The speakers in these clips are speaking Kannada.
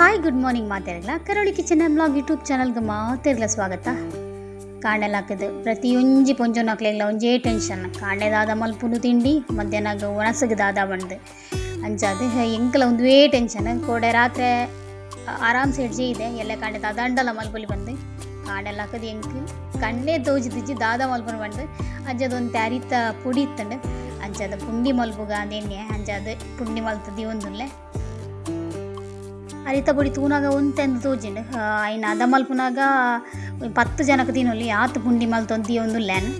ಹಾಯ್ ಗುಡ್ ಮಾರ್ನಿಂಗ್ ಮಾತಾಡಲ್ಲ ಕರೋಳಿ ಕಿಚನ್ ಬ್ಲಾಗ್ ಯೂಟ್ಯೂಬ್ ಚಾನಲ್ಗೆ ಮಾತಾಡಲ ಸ್ವಾಗತ. ಕಾಣೆಲ್ಲ ಹಾಕಿದ್ದು ಪ್ರತಿಯೊಂಜಿ ಪೊಂಜೊನ ಹಾಕ್ಲಿಲ್ಲ ಒಂಜೇ ಟೆನ್ಷನ್. ಕಾಣೆದಾದ ಮಲ್ಪುನು ತಿಂಡಿ ಮಧ್ಯಾಹ್ನ ಒಣಸಗದಾದ ಬಂದು ಅಂಜಾದ ಎಂಕಲ ಒಂದುವೇ ಟೆನ್ಷನ್. ಕೋಡೆ ರಾತ್ರಿ ಆರಾಮ್ ಸೆಡ್ಜಿ ಇದೆ. ಎಲ್ಲ ಕಾಣೆದ ಅದಂಡಲ ಮಲ್ಪುಲಿ ಬಂದು. ಕಾಣೆಲ್ಲ ಹಾಕದು ಎಂಕ್ ಕಣ್ಣೇ ತೋಜಿದಿಜ್ಜಿ ದಾದ ಮಲ್ಪುನ ಬಂದು. ಅಂಚದೊಂದು ತ್ಯಾರಿತ ಪುಡಿ ಇತ್ತಂಡು. ಅಂಜಾದ ಪುಂಡಿ ಮಲ್ಪುಗ ಅದೇನೆ ಅಂಜಾದ ಪುಂಡಿ ಮಲ್ತದಿ ಒಂದುಲ್ಲೆ. ಅರಿತ ಬುಡಿ ತೂನಾಗ ಉಂತೆಂದು ತೋಜಿಂಡು. ಆಯ್ನ ಅದ ಮಲ್ಪುನಾಗ ಪತ್ತು పుండి ತಿನ್ನೊಲಿ తొంది ಪುಂಡಿ ಮಲ್ತೊಂದಿ ಒಂದು ಲ್ಯಾನ್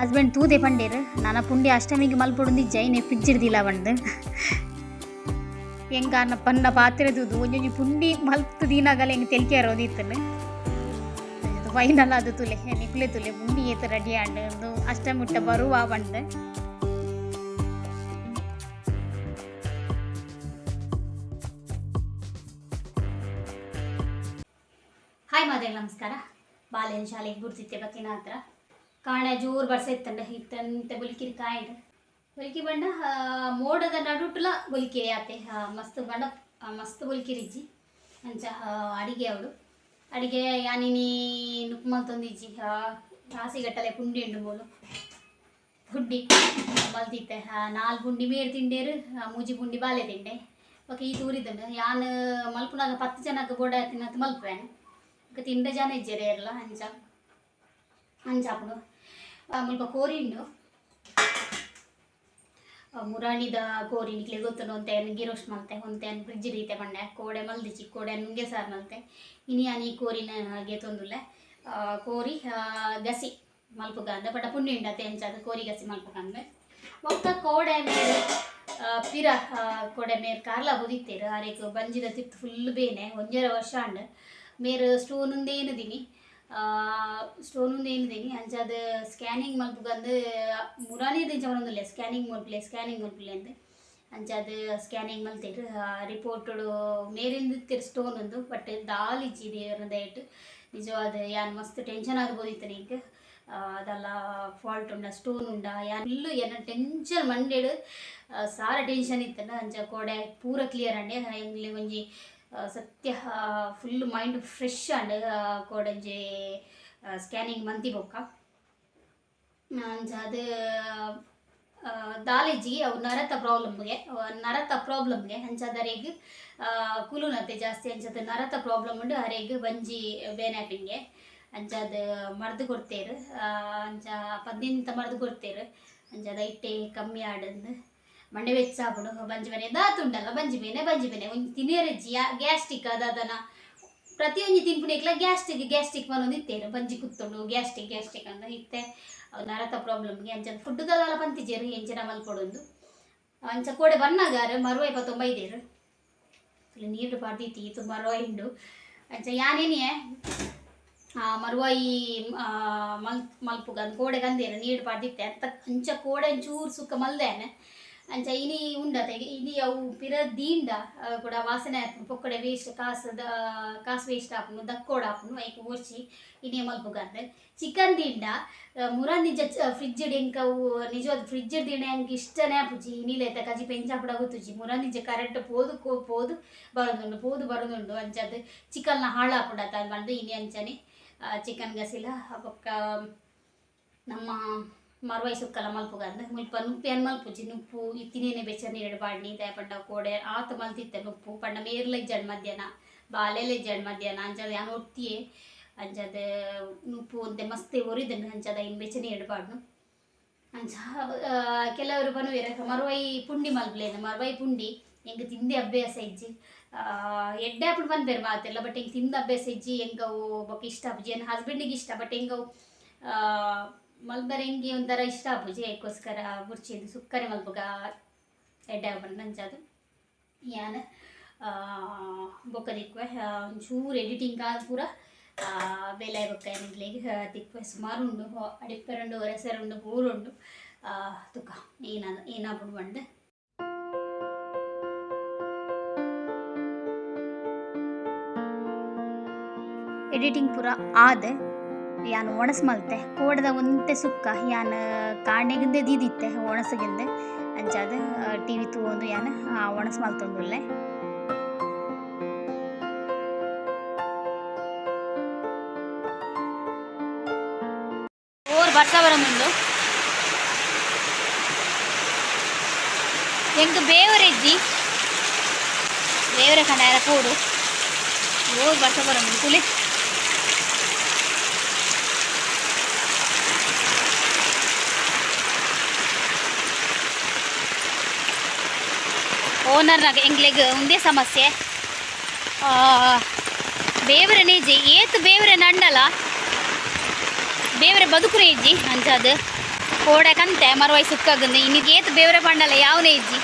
ಹಸ್ಬೆಂಡ್ ತೂದೆ ಪಂಡೇರು ನನ್ನ ಪುಂಡಿ ಅಷ್ಟಮಿಗೆ ಮಲ್ಪೊಡುಂದಿ ಜೈನೆ ಪಿಜ್ಜಿಡ್ದಿಲ್ಲ ಬಂದು ಹೆಂಗ ಅನ್ನ ಪನ್ನ ಪಾತ್ರೆ ತೂದು ಒಂಜೊಂಜಿ ಪುಂಡಿ ಮಲ್ತು ದಿನಾಗಲ್ಲ ಹೆಂಗೆ ತೆಲ್ಕೆ ಇರೋದಿತ್ತಲ್ಲ ಫೈನಲ್ ಅದು ತುಲೆ, ನಿಕ್ಲೆ ತುಲೆ ಪುಂಡಿ ಏತ ರೆಡಿ ಆಂಡು ಅಷ್ಟಮಿಟ್ಟ ಬರುವ ಬಂದು ಹಾಯ್ ಮಾದೇವ್, ನಮಸ್ಕಾರ. ಬಾಲ್ಯನ ಶಾಲೆಗೆ ಗುರ್ತಿತ್ತೆ ಬತ್ತಿನ ಹತ್ರ. ಕಾಣ ಜೋರು ಬರ್ಸೈತಂಡ ಹಿತ್ತಂತೆ ಬುಲ್ಕಿರಿ ಕಾಯ್ದು ಬುಲ್ಕಿ ಬಣ್ಣ ಮೋಡದ ನಡುಟ್ಲ ಬುಲ್ಕಿರಿ ಆತೆ. ಮಸ್ತ್ ಬಣ್ಣ ಮಸ್ತ್ ಬುಲ್ಕಿರಿಜ್ಜಿ ಅಂಚ ಅಡಿಗೆ ಅವಳು. ಅಡಿಗೆ ಯಾನಿನಿ ನುಕ್ಮಲ್ ತಂದಿಜ್ಜಿ ರಾಸಿಗಟ್ಟಲೆ ಪುಂಡಿ ಉಂಡು ಬೋಲು ಪುಂಡಿ ಬಲ್ತಿತ್ತೆ ನಾಲ್ ಪುಂಡಿ ಮೇರ್ ತಿಂಡೇರು ಮೂಜಿ ಪುಂಡಿ ಬಾಲೆ ತಿಂಡೆ. ಓಕೆ, ಈ ತೂರಿದ್ದುಂಡು ಯಾನ್ ಮಲ್ಪುನಾಗ ಪತ್ತು ಜನಕ್ಕೆ ಬೋಡ ತಿನ್ನತ್ತು ಮಲ್ಪೇನು ఒక తిండే జాన ఇచ్చారు ఎర్లా అంచ ಅಂಚಾಪುಡು ಮುಲ್ಪ ಕೋರಿ ಉಂಡು ಮುರಾಣಿದ ಕೋರಿ ನಿಕ್ಲೆ ಗೊತ್ತುಂಡು ಒಂತೆ ಗಿರೋಸ್ಟ್ ಮಲ್ತೆ ಒಂತೆ ಫ್ರಿಜ್ ರೀತೆ ಬಂಡೆ ಕೋಡೆ ಮಲ್ದಿ ಚಿಕ್ಕ ಕೋಡೆ ನುಂಗೆ ಸಾರು ಮಲ್ತೆ ಇನಿ ಅನಿ ಕೋರಿನ ಹಾಗೆ ತೊಂದುಲ್ಲೆ ಆ, ಕೋರಿ ಆ, ಗಸಿ ಮಲ್ಪುಗಂದ ಬಟ್ ಪುಣ್ಯ ಉಂಡತೆ ಎಂಚಾದ ಕೋರಿ ಗಸಿ ಮಲ್ಪುಗಂದೆ ಒಕ್ಕ ಕೋಡೆ ಮೇರು ಆ, ಪಿರ ಆ, ಕೋಡೆ ಮೇರ್ ಕಾರ್ಲ ಬುದಿತ್ತೇರು ಆರೇಕು ಬಂಜಿದ ತಿತ್ತು ಫುಲ್ ಬೇನೆ ಒಂಜರ ವರ್ಷ ಅಂಡ್ ಮೇರು ಸ್ಟೋನ್ ಉಂದೇ ಏನಿದೀನಿ? ಸ್ಟೋನ್ ಉಂದೇ ಏನಿದೀನಿ? ಅಂಚಾದ ಸ್ಕ್ಯಾನಿಂಗ್ ಮಲ್ಪುಗಂದು ಮುರಾನೇ ದಿಂಚ ಒಂದೊಂದುಲ್ಲೆ ಸ್ಕ್ಯಾನಿಂಗ್ ಮಲ್ಪಲೆ ಸ್ಕ್ಯಾನಿಂಗ್ ಮಲ್ಪಲೆ ಅಂತ ಅಂಚಾದ ಸ್ಕ್ಯಾನಿಂಗ್ ಮಲ್ತೇರು ರಿಪೋರ್ಟಡು ಮೇಲಿಂದ ತಿರು ಸ್ಟೋನ್ ಒಂದು ಬಟ್ ದಾಲ್ ದೇವರ ದಯಟ್ ನಿಜವಾದ ಯಾನ್ ಮಸ್ತ್ ಟೆನ್ಷನ್ ಆಗ್ಬೋದಿತ್ತು ನಿಂಗೆ. ಅದೆಲ್ಲ ಫಾಲ್ಟ್ ಉಂಡ, ಸ್ಟೋನ್ ಉಂಡ, ಯಾನ್ ಫುಲ್ಲು ಏನ ಟೆನ್ಷನ್ ಮಂಡೇಡು ಸಾರ ಟೆನ್ಷನ್ ಇತ್ತಂಡ ಅಂಚ ಕೋಡೆ ಪೂರ ಕ್ಲಿಯರ್ ಅಂಡೆ ಎಂಗ್ಲೆ ಒಂಜಿ ಸತ್ಯ ಫುಲ್ ಮೈಂಡ್ ಫ್ರೆಶ್ ಆಂಡ್ ಕೋಡಂಜೆ ಸ್ಕ್ಯಾನಿಂಗ್ ಮಂತಿ ಬೊಕ್ಕ. ಅಂಜಾದ ದಾಲೇಜಿ, ಅವು ನರತ ಪ್ರಾಬ್ಲಮ್ಗೆ ನರತ ಪ್ರಾಬ್ಲಮ್ಗೆ ಅಂಚದರೆಗ್ ಕುಲುನತೆ ಜಾಸ್ತಿ ಅಂಚದ ನರತ ಪ್ರಾಬ್ಲಮ್ ಉಂಡು, ಅರೆಗೆ ಬಂಜಿ ಬೇನಾಪಿಂಗೆ ಅಂಜಾದ ಮರ್ದು ಕೊಡ್ತೇರು ಅಂಜ ಪದ್ನೆಂತ ಮರ್ದು ಕೊಡ್ತೇರು ಅಂಜಾದ ಇಟ್ಟೆ ಕಮ್ಮಿ ಆಡಂದು. ಮಂಡೆ ವೆಚ್ಚ ಹಾಕೊಂಡು ಬಂಜಿ ಬೇನೆ ದಾತುಂಡಲ್ಲ ಬಂಜಿ ಮೇನೆ, ಬಂಜಿ ಬೇನೆ ಒಂಜಿ ತಿನೇರಜ್ಜಿ ಗ್ಯಾಸ್ಟಿಕ್ ಅದನ್ನ ಪ್ರತಿಯೊಂದು ತಿನ್ಪುಣಿಕ್ಲ ಗ್ಯಾಸ್ಟಿಕ್ ಗ್ಯಾಸ್ಟಿಕ್ ಮನೊಂದು ಇತ್ತೇನು. ಬಂಜಿ ಕುತ್ತೊಂಡು ಗ್ಯಾಸ್ಟಿಕ್ ಗ್ಯಾಸ್ಟಿಕ್ ಅಂತ ಇತ್ತೆ. ನರತ ಪ್ರಾಬ್ಲಮ್ಗೆ ಅಂಚ ಫುಡ್ ದಲ್ಲ ಪಂತಿಜೇರು ಎಂಚಿನ ಮಲ್ಕೊಡೊಂದು ಅಂಚ ಕೋಡೆ ಬನ್ನಾಗಾರ ಮರುವ ಇಪ್ಪತ್ತೊಂಬೈದೇರು. ನೀರು ಪಾಡ್ದಿತ್ತಿ ಇದು ಮರುವ ಹಿಂಡು. ಅಂಚ ಯಾನೇನೇ ಮರುವಾಯಿ ಮಲ್ ಮಲ್ಪುಗ ಅಂದ್ ಕೋಡೆ ಗಂದೇರು ನೀರು ಪಾಡ್ದಿತ್ತೆ ಅಂತ. ಅಂಚ ಕೋಡೆ ಚೂರು ಸುಕ್ಕ ಮಲ್ದೇನೆ. ಅಂಚ ಇನಿ ಉಂಡತೆ ಇನಿ ಅವು ಪಿರ ದೀಂಡ ಕೂಡ ವಾಸನೆ ಆಪುನು ಪೊಕ್ಕಡೆ ವೇಸ್ಟ್ ಕಾಸು ದ ಕಾಸು ವೇಸ್ಟ್ ಆಪುನು ದಕ್ಕೋಡ ಆಪುನು ಐಕ್ ಓರ್ಚಿ ಇನಿ ಮಲ್ಪುಗ ಅಂದ್ರೆ. ಚಿಕನ್ ದಿಂಡ ಮುರ ನಿಜ ಫ್ರಿಜ್ ಎಂಕವು ನಿಜವಾದ ಫ್ರಿಜ್ ದಿಂಡ ಎಂಕ್ ಇಷ್ಟನೇ ಆಪುಜಿ ಇನಿಲೇತ ಕಜಿ ಪೆಂಚಾಪುಡ ಗೊತ್ತುಜಿ. ಮುರ ನಿಜ ಕರೆಕ್ಟ್ ಪೋದು, ಕೋ, ಪೋದು, ಬರೋದುಂಡು ಪೋದು, ಬರೋದುಂಡು ಅಂಚದು ಚಿಕನ್ನ ಹಾಳಾಪುಡ ತಂದು ಇನಿ ಅಂಚನೆ. ಚಿಕನ್ ಗಸಿಲ ಬೊಕ್ಕ ನಮ್ಮ ಮರ್ವೈ ಸುಕ್ಕಲ ಮಲ್ಪುಗ ಅಂದ ಮುಲ್ಪ ನುಪ್ಪೇನು ಮಲ್ಪುಜಿ ನುಪ್ಪು ಇತ್ತಿನೇನೆ ಬೆಚ್ಚ ನೀರಡ್ ಬಾಡ್ನಿ ದೇ ಪಂಡ ಕೋಡೆ ಆತ ಮಲ್ತಿತ್ತೆ ನುಪ್ಪು ಪಂಡ ಮೇರ್ಲ ಇಜ್ಜಡ್ ಮಧ್ಯಾಹ್ನ ಬಾಲೆಲೆ ಇಜ್ಜಡ್ ಮಧ್ಯಾಹ್ನ ಅಂಚದ ಯಾನು ಒತ್ತಿಯೇ ಅಂಚದ ನುಪ್ಪು ಒಂದೆ ಮಸ್ತೆ ಒರಿದನ್ನು ಅಂಚದ ಇನ್ ಬೆಚ್ಚ ನೀರಡ್ ಬಾಡ್ನು ಅಂಚ ಕೆಲವರು ಬನುವೆರ ಮರುವೈ ಪುಂಡಿ ಮಲ್ಪಲೇನು ಮರುವೈ ಪುಂಡಿ ಹೆಂಗೆ ತಿಂದೆ ಅಭ್ಯಾಸ ಇಜ್ಜಿ ಆ, ಎಡ್ಡೆ ಬಂದ್ ಬೇರೆ ಮಾತೆಲ್ಲ ಬಟ್ ಹೆಂಗೆ ತಿಂದ ಅಭ್ಯಾಸ ಇಜ್ಜಿ ಹೆಂಗವು ಬೊಕ್ಕ ಇಷ್ಟ ಆಪುಜಿ ಏನು ಹಸ್ಬೆಂಡಿಗೆ ಇಷ್ಟ ಬಟ್ ಹೆಂಗವು ಮಲ್ಬರ್ ಒಂಥರ ಇಷ್ಟ ಆಪುಜಿ ಅದಕ್ಕೋಸ್ಕರ ಬುರ್ಚಿದು ಸುಕ್ಕನೆ ಮಲ್ಪಗ ಎಡ್ಡೆ ಬಂದು ನಂಚದು ಯಾನ ಬೊಕ್ಕ ದಿಕ್ವೆ ಒಂಚೂರು ಎಡಿಟಿಂಗ್ ಆದ ಪೂರ ಬೇಲೆ ಬೊಕ್ಕ ಏನಿಗ್ಲಿಗೆ ದಿಕ್ವೆ ಸುಮಾರು ಉಂಡು ಅಡಿಪ್ಪೆರುಂಡು ಒರೆಸೆರುಂಡು ಊರುಂಡು ತುಕ, ಏನ, ಏನಾಪುಡು ಬಂಡು ಎಡಿಟಿಂಗ್ ಪೂರ ಆದ. ಯಾನ್ ಒಣಸ್ ಮಲ್ತೆ ಕೋಡದ ಒಂತೆ ಸುಕ್ಕ, ಯಾನ್ ಕಾಣೆಗಿಂದೆ ದೀದಿತ್ತೆ, ಒಣಸಗಿಂದೆ. ಅಂಚಾದ ಟಿ ವಿ ತೂಗೊಂದು ಯಾನ್ ಒಣಸ್ ಮಲ್ತೊಂದುಲ್ಲೆ. ಓರ್ ಬರ್ತಾ ಬರ ಮುಂದು. ಎಂಕ ಬೇವರೆಜ್ಜಿ ಬೇವರ ಕಣ ಯಾರ ಕೂಡು. ಓರ್ ಬರ್ತಾ ಬರ ಮುಂದು, ಕುಲಿ. ಓನರ್ನಾಗ ಎಂಗ್ಲೆಗ್ ಒಂದೇ ಸಮಸ್ಯೆ. ಆ, ಬೇವರೆ ನೇಜಿ ಏತ್ ಬೇವರೆ ನಂಡಲ ಬೇವರೆ ಬದುಕುನೆ ಇಜ್ಜಿ ಅಂಚದು ಕೋಡೆ ಕಂತೆ ಮರವೈ ಸುಕ್ಕಾಗಂದು ಇನ್ನಿಗೆ ಏತ್ ಬೇವರೆ ಪಂಡಲ ಯಾವನೇ ಇಜ್ಜಿ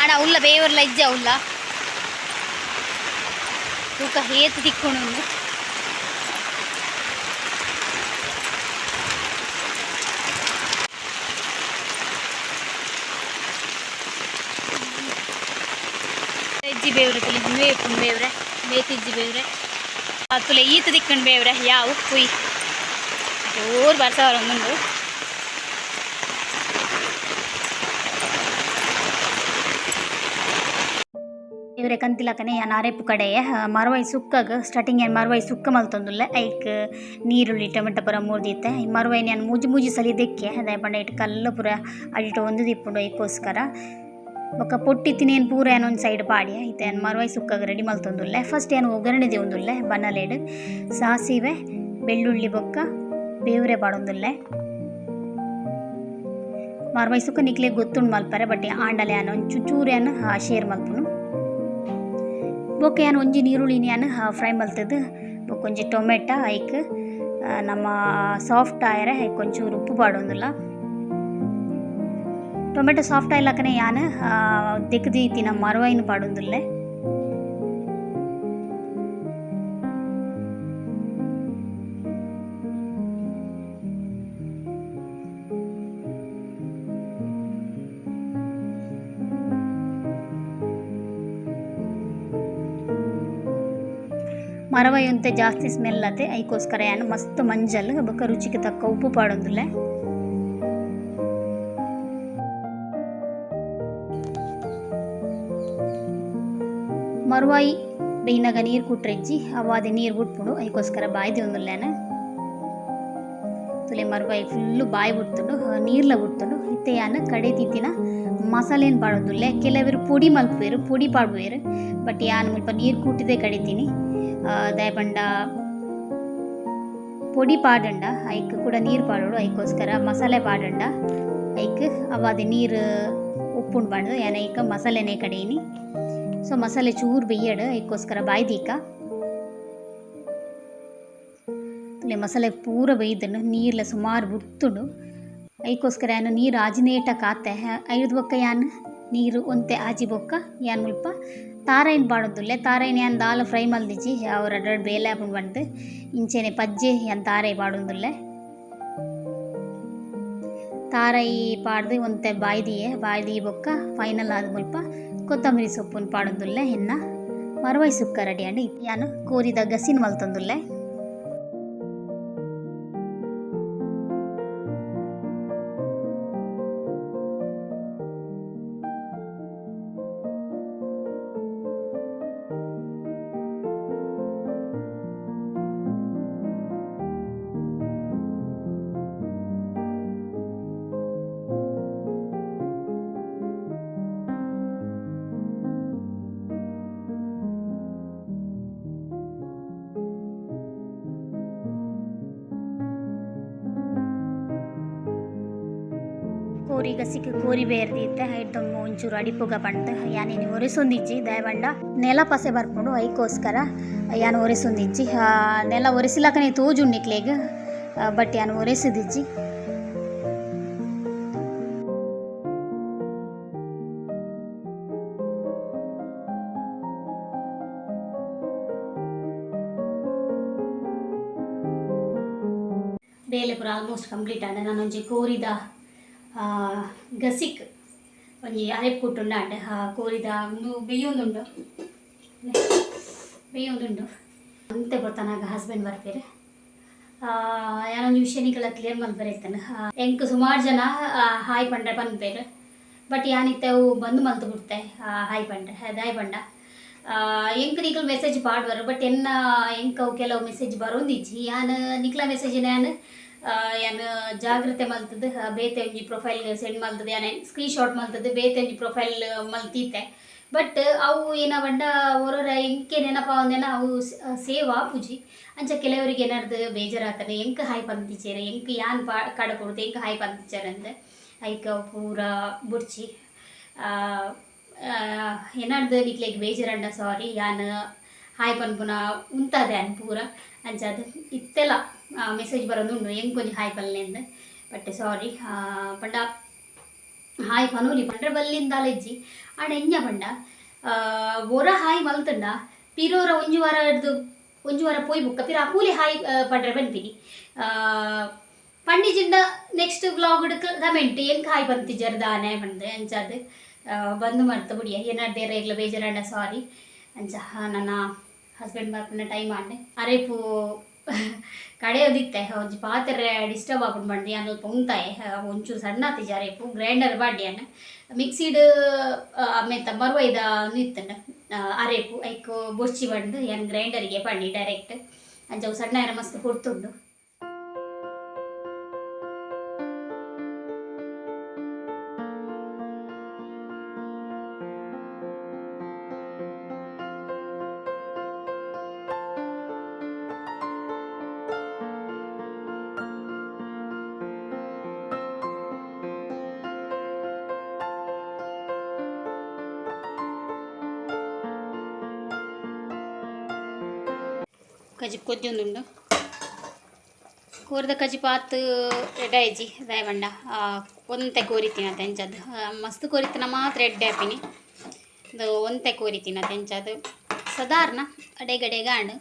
ಅಣ್ಣ ಉಲ್ಲ ಬೇವರ್ಲ ಇಜ್ಜ ಉಲ್ಲ. ತೂಕ ಏತ್ ತಿಕ್ಕೊಂಡು ಇಜ್ಜಿ ಬೇವ್ರೆ ತುಲಿ ಮೇ ಉಪ್ಪುನ್ ಬೇವ್ರೆ, ಮೇತಿಜ್ಜಿ ಬೇವ್ರೆ. ತುಲೆ ಈತ ದಿಕ್ಕಂಡು ಬೇವ್ರೆ ಯಾವು ಕುಯ್ ಜೋರು ಬರ್ತಾವ್ರ ಮುಂದು ಇವ್ರೆ ಕಂತಿಲಕನೆ ಯಾನ್ ಅರೆಪು ಕಡೆ. ಮರವೈ ಸುಕ್ಕಾಗ ಸ್ಟಾರ್ಟಿಂಗ್ ಏನು ಮರವೈ ಸುಕ್ಕ ಮಲ್ತೊಂದುಲ್ಲ ಐಕ್, ನೀರುಳ್ಳಿ, ಟೊಮೆಟೊ ಪೂರ ಮೂರ್ದಿತ್ತೆ ಈ ಮರವಾಯಿ ನಾನು ಮೂಜಿ ಮೂಜಿ ಸಲಿ ದಿಕ್ಕೆ. ಅದೇ ಪಂಡ ಇಟ್ಟು ಕಲ್ಲು ಪೂರ ಅಡಿಟ್ಟು ಒಂದು ದಿಪ್ಪುಂಡು ಐಕೋಸ್ಕರ. ಬೊಕ್ಕ ಪೊಟ್ಟಿ ತಿನೇನು ಪೂರ ಒಂದು ಸೈಡ್ ಪಾಡಿ ಐತೆ ಏನು ಮರವೈ ಸುಕ್ಕಾಗ ರೆಡಿ ಮಲ್ತೊಂದುಲ್ಲೆ ಫಸ್ಟ್ ಏನು ಒಗ್ಗರಣೆ ದೇವೊಂದುಲ್ಲೆ ಬನ್ನಲೇಡು ಸಾಸಿವೆ ಬೆಳ್ಳುಳ್ಳಿ ಬೊಕ್ಕ, ಬೇವ್ರೆ ಪಾಡೊಂದುಲ್ಲೆ ಮರವೈ ಸುಕ್ಕ ನಿಕ್ಲೆ ಗೊತ್ತುಂಡು ಮಲ್ಪರೆ, ಬಟ್ ಆಂಡಲೆ ಏನು ಒಂಚು ಚೂರೇನು ಶೇರ್ ಮಲ್ಪುನು. ಬೊಕ್ಕ ಏನು ಒಂಜಿ ನೀರುಳ್ಳಿನ ಏನು ಫ್ರೈ ಮಲ್ತದ್ದು ಬೊಕ್ಕ ಒಂಜಿ ಟೊಮೆಟೊ, ಐಕ್ ನಮ್ಮ ಸಾಫ್ಟ್ ಆಯರೆ, ಐಕ್ ಒಂಚೂರು ಉಪ್ಪು ಪಾಡೊಂದುಲ್ಲ ಟೊಮೆಟೊ ಸಾಫ್ಟ್ ആയിലൊക്കെ ഞാൻ ದಿಕ್ಕದೀತಿ ನಮ್ಮ ಮರವೈನ ಪಾಡೊಂದುಲ್ಲೆ. ಮರವೈ ಅಂತ ಜಾಸ್ತಿ ಸ್ಮೆಲ್ ಅತೆ ಐಕೋಸ್ಕರ ಏನು ಮಸ್ತ್ ಮಂಜಲ್ ಬೊಕ್ಕ ರುಚಿಗೆ ತಕ್ಕ ಉಪ್ಪು ಪಾಡೊಂದುಲ್ಲೆ. ಮರುವಾಯಿ ಬೇಯ್ನಾಗ ನೀರು ಕುಟ್ರೆಜ್ಜಿ ಅದೇ ನೀರು ಬಿಟ್ಬಿಡು ಐಕೋಸ್ಕರ ಒಂದು ಒಂದುಲ್ಲೇನ ತುಲೆ ಮರುವಾಯಿ ಫುಲ್ಲು ಬಾಯಿ ಬಿಡ್ತುಂಡು ನೀರ್ಲ ಬಿಡ್ತುಂಡು ಇತ್ತೆ ಯಾನ ಕಡೆ ತಿತ್ತಿನ ಮಸಾಲೆನ್ ಪಾಡೋದುಲ್ಲೆ ಕೆಲವರು ಪುಡಿ ಮಲ್ಪುವೇರು, ಪುಡಿ ಪಾಡುವೇರು ಬಟ್ ಯಾನು ಮುಲ್ಪ ನೀರು ಕೂಟಿದೆ ಕಡಿತೀನಿ ದಯಪಂಡ ಪೊಡಿ ಪಾಡಂಡ, ಐಕ್ ಕೂಡ ನೀರು ಪಾಡೋಡು. ಐಕೋಸ್ಕರ ಮಸಾಲೆ ಪಾಡಂಡ, ಐಕ್ ಅವಾದಿ ನೀರು ಉಪ್ಪುಂಡು ಬಾಡ್ದು ಯಾನ ಐಕ ಮಸಾಲೆನೇ ಕಡೀನಿ. ಸೊ ಮಸಾಲೆ ಚೂರು ಬೇಯಡು ಐಕೋಸ್ಕರ ಬಾಯ್ದೀಕ ಇಲ್ಲಿ ಮಸಾಲೆ ಪೂರ ಬೇಯ್ದನು, ನೀರ್ಲ ಸುಮಾರು ಬುಡ್ತುಂಡು ಐಕೋಸ್ಕರ ಏನು ನೀರು ಆಜಿನೇಟ ಕಾತೆ, ಐದು ಬೊಕ್ಕ ಯಾನ್ ನೀರು, ಒಂತೆ ಆಜಿ ಬೊಕ್ಕ ಯಾನ್ ಮುಲ್ಪ ತಾರಾಯಿನ ಪಾಡೋದುಲ್ಲೆ ತಾರಾಯಿನ ಯಾನ್ ದಾಲ ಫ್ರೈ ಮಲ್ದಿಜಿ, ಅವ್ರ ಅಡ್ರಡ್ ಬೇಲೆ ಹಾಕೊಂಡು ಬಂದು, ಇಂಚೆನೆ ಪಜ್ಜೆ ಯಾನ್ ತಾರಾಯಿ ಪಾಡೊಂದುಲ್ಲೆ. ತಾರಾಯಿ ಪಾಡ್ದು ಒಂತೆ ಬಾಯ್ದಿಯೇ ಬಾಯ್ದಿ ಬೊಕ್ಕ, ಫೈನಲ್ ಆದ ಮುಲ್ಪ ಕೊತ್ತಂಬರಿ ಸೊಪ್ಪುನ್ ಪಾಡೊಂದುಲ್ಲೆ ಇನ್ನ ಮರವೈ ಸುಕ್ಕ ರೆಡಿ ಅಂಡಿ ಯಾನು ಕೋರಿದ ಗಸಿನ ಮಲ್ತೊಂದುಲ್ಲೆ ಕೋರಿ ಕೋರಿ ಬೇರ್ದಿತ್ತೆ ಐಟಮ್ ಒಂಚೂರು ಅಡಿಪುಗ ಬಂದು ಯಾನೇನು ಒರೆಸೊಂದಿಜ್ಜಿ ದಯವಂಡ. ನೆಲ ಪಸೆ ಬರ್ಕೊಂಡು ಐಕೋಸ್ಕರ ಯಾನು ಒರೆಸೊಂದಿಜ್ಜಿ ನೆಲ ಒರೆಸಿಲಕನೆ ತೋಜುಂಡಿಕ್ಲೇಗ ಬಟ್ ಯಾನು ಒರೆಸಿದಿಜ್ಜಿ ಬೇಲೆ ಪುರ ಆಲ್ಮೋಸ್ಟ್ ಕಂಪ್ಲೀಟ್ ಆದ. ಒಂಜಿ ಕೋರಿದ. ಗಸಿಕ್ ಒಂಜಿ ಅರೆಪ್ ಕುಟ್ಟುಂಡ ಅಂಡೆ ಕೋರಿದ ಒಂದು ಬೇಯೊಂದುಂಡು. ಬೇಯೊಂದುಂಡು. ಅಂತೆ ಗೊತ್ತಾನಾಗ ಹಸ್ಬೆಂಡ್ ಬರ್ತೀರಿ ಯಾನೊಂದು ವಿಷಯನಿಗಳ ಕ್ಲಿಯರ್ ಮಾಡಿ ಇರ್ತಾನೆ ಎಂಕ್ ಸುಮಾರು ಜನ ಹಾಯ್ ಪಂಡ್ರೆ ಬೇರೆ ಬಟ್ ಯಾನಿತ್ತವು ಬಂದು ಮಲ್ತು ಬಿಡ್ತೆ. ಹಾಯ್ ಪಂಡ್ರೆ ಹಾಯ್ ಪಂಡ. ಎಂಕ್ ನಿಕ್ಲ ಮೆಸೇಜ್ ಪಾಡ್ವರು. ಬಟ್ ಎನ್ನ ಅವು ಕೆಲವು ಮೆಸೇಜ್ ಬರೋಂದಿಜ್ಜಿ ಯಾನ್ ನಿಕ್ಲ ಮೆಸೇಜ್ ಯಾನ್ ಏನು ಜಾಗ್ರತೆ ಮಲ್ತದ್ದು ಬೇತೆ ಒಂಜಿ ಪ್ರೊಫೈಲ್ ಸೆಂಡ್ ಮಲ್ತದ್ದು ಯಾನೆ ಸ್ಕ್ರೀನ್ ಶಾಟ್ ಮಲ್ತದ್ದು ಬೇತೆ ಒಂಜಿ ಪ್ರೊಫೈಲ್ ಮಲ್ತೀತೆ ಬಟ್ ಅವು ಏನ ಬಂಡ ಅವರವರ ಎಂಕೆ ನೆನಪ ಒಂದೇನ ಅವು ಸೇವ್ ಆಪುಜಿ. ಅಂಚ ಕೆಲವರಿಗೆ ಏನಾರ್ದು ಬೇಜಾರಾಗ್ತದೆ ಎಂಕ ಹಾಯ್ ಪಂತಿಚೇರ ಎಂಕ ಯಾನ್ ಪಾ, ಕಡ ಕೊಡುತ್ತೆ ಎಂಕ ಹಾಯ್ ಪಂತಿಚಾರ ಅಂದೆ. ಐಕ ಪೂರ ಬುಡ್ಚಿ ಏನಾರ್ದು, ನಿಕ್ಲೆಗ್ ಬೇಜಾರಂಡ ಸಾರಿ ಯಾನ್ ಹಾಯ್ ಪನ್ಪುನ ಉಂತಾದೆ ಅನ್ಪೂರ ಅಂಚಾದ ಇತ್ತೆಲ್ಲ ಮೆಸೇಜ್ ಬರೋದುಂಡು ಹೆಂಗೆ ಕೊಂಚ ಹಾಯ್ ಪಲ್ಲೆಂದು ಬಟ್ ಸಾರಿ ಪಂಡ, ಹಾಯ್ ಪನೂಲಿ ಪಂಡ್ರೆ ಬಲ್ಲಿಂದ ಅಲೆಜ್ಜಿ. ಆಡ ಎಂಜ ಪಂಡ ಒರ ಹಾಯ್ ಮಲ್ತಂಡ. ಪಿರೋರ ಒಂಜು ವಾರ ಹಿಡ್ದು ಒಂಜು ವಾರ ಪೋಯ್ ಬುಕ್ಕ. ಪಿರ ಅಪೂಲಿ ಹಾಯ್ ಪಂಡ್ರೆ ಬನ್ಪಿನಿ ಪಂಡಿಜಿಂದ ನೆಕ್ಸ್ಟ್ ಬ್ಲಾಗ್ ಕಮೆಂಟ್ ಎಂಕ್ ಹಾಯ್ ಬಂತಿಜರ್ ದಾನೆ ಬಂದೆ ಅಂಚಾದ್ ಬಂದು ಮರ್ತ ಬಿಡಿಯ. ಏನಾದ್ರು ಬೇರೆ ಇಲ್ಲ ಬೇಜಾರಾಂಡ ಸಾರಿ ಅಂಚ ನನ್ನ ಹಸ್ಬೆಂಡ್ ಬರ್ಪುನ ಟೈಮ್ ಆಂಡೆ ಅರೇಪು ಕಡೆಯೋದಿತ್ತೆ. ಒಂಜಿ ಪಾತ್ರೆ ಡಿಸ್ಟರ್ಬ್ ಆಗ್ಬಿಟ್ಟು ಬಂಡಿ ಅನ್ನೋದು ಉಂತಾಯೆ ಒಂಚೂರು ಸಣ್ಣ ಆತಿಜಿ ಪೂ ಗ್ರೈಂಡರ್ ಬಾಡಿ ಅನ್ನ. ಮಿಕ್ಸಿಡ್ ಮೆತ್ತ ಮರುವೈದ ನಿತ್ತಂಡ ಅರೇಪು ಐಕ್ ಬೊಚ್ಚಿ ಬಂದು ಏನು ಗ್ರೈಂಡರಿಗೆ ಬಂಡಿ ಡೈರೆಕ್ಟ್ ಅಂಜವು ಸಣ್ಣ ಮಸ್ತ್ ಕೊಡ್ತುಂಡು ಕಜಿ ಕೊದ್ಯೊಂದುಂಡು ಕೂರ್ದ ಕಜಿ ಪಾತ್ ಎಡ್ಡಾಯ್ಜಿ ದಾಯ್ ಬಂಡ ಒಂತೆ ಕೋರಿತಿನ ತೆಂಚದ್ದು ಮಸ್ತ್ ಕೋರಿತಿನ ಮಾತ್ರ ಎಡ್ಡೆ ಆಪಿನಿ ಅದು ಒಂತೆ ಕೋರಿತಿನ ತೆಂಚದು ಸಾಧಾರಣ ಅಡೆಗಡೆ ಗಾಂಡ್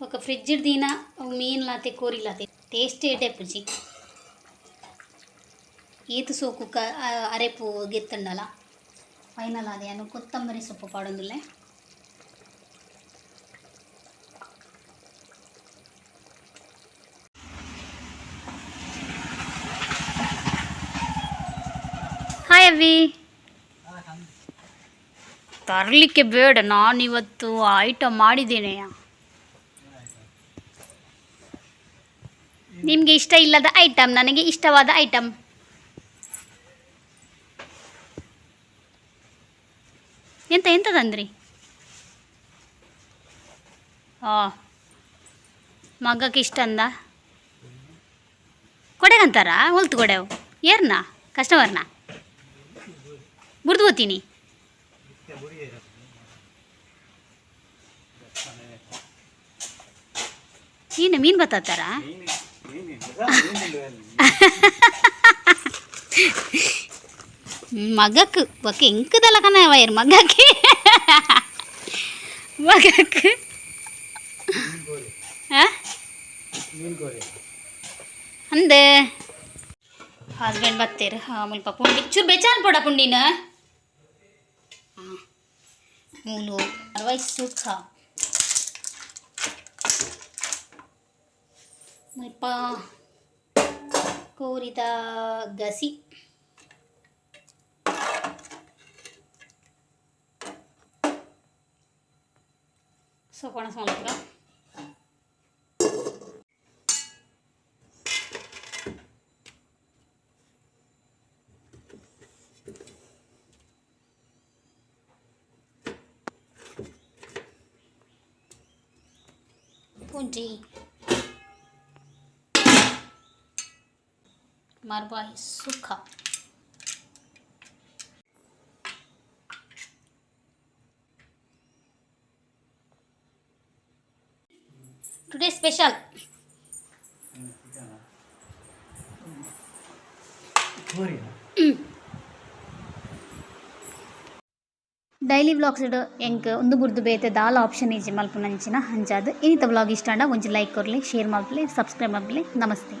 ఒక ఫ్రిడ్జ్ దీన మీన్ లాతే కోరి లాతే టేస్ట్ ఏటే పుజి ఈత సోకు ಕ ಅರೆಪು ಗೆತ್ತಂಡಲ ಫೈನಲ್ ಅದೇ ಅನ್ನು ಕೊತ್ತಂಬರಿ ಸೊಪ್ಪು ಪಾಡೊಂದುಲ್ಲೆ ಹಾಯ್ ಅವಿ ತರಲಿಕ್ಕೆ ಬೇಡ ನಾನಿವತ್ತು ಐಟಮ್ ಮಾಡಿದ್ದೇನೆ ನಿಮಗೆ ಇಷ್ಟ ಇಲ್ಲದ ಐಟಮ್ ನನಗೆ ಇಷ್ಟವಾದ ಐಟಮ್ ಎಂತ ಓ ಮಗಕ್ಕೆ ಇಷ್ಟ ಅಂದ? ಕೊಡೆಗಂತಾರ ಹೊಲ್ತು ಕೊಡೆವು ಏರ್ನ? ಕಸ್ಟಮರ್ನ? ಬುಡ್ದು ಓದ್ತೀನಿ ಏನು, ಮೀನು ಬತ್ತಾರ ಮಗಕ್ಕೆ ಬಕ್ಕೆ ಎಂಕದಲ್ಲ ಕಣ ವೈರ್ ಮಗಕ್ಕೆ? ಮಗಕ್ಕೆ ಅಂದೆ ಹಸ್ಬೆಂಡ್ ಬತ್ತೀರ ಮುಲ್ಪ ಪುಂಡಿ ಚೂರು ಬೇಚಾನ್ ಪೋಡ ಪುಂಡಿನ ಮೂಲು ಅರವೈ ಸುಖ ಮುಲ್ಪ ಕೋರಿದ ಗಸಿ सोकोण सालत्र पुंजी मरवाई सुखा ಟುಡೇ ಸ್ಪೆಷಲ್ ಡೈಲಿ ವ್ಲಾಗ್ಸ್ ಇಡು ಎಂಕ್ ಒಂದು ಬುರ್ದು ಬೇತೆ ದಾಲ ಆಪ್ಷನ್ ಈಜಿ ಮಲ್ಪುನಂಚಿನ ಹಂಚಾದು ಇನ್ನಿತ ವ್ಲಾಗ್ ಇಷ್ಟ ಒಂಜಿ ಲೈಕ್ ಕೊರ್ಲಿ ಶೇರ್ ಮಾಡ್ಲಿ ಸಬ್ಸ್ಕ್ರೈಬ್ ಮಾಡ್ಲಿ ನಮಸ್ತೆ.